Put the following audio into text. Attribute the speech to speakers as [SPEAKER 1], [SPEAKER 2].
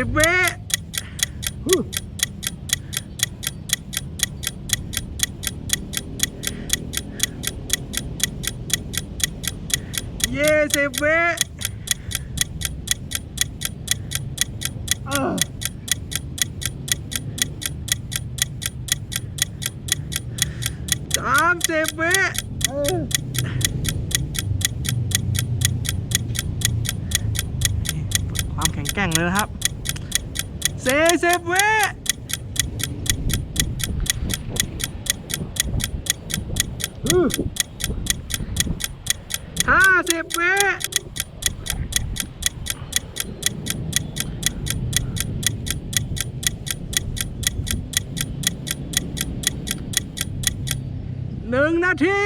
[SPEAKER 1] สิบวิยี่สิบวิเออสามสิบวิเออความแข็งแกร่งเลยนะครับ สี่สิบวิห้าสิบวิหนึ่งนาที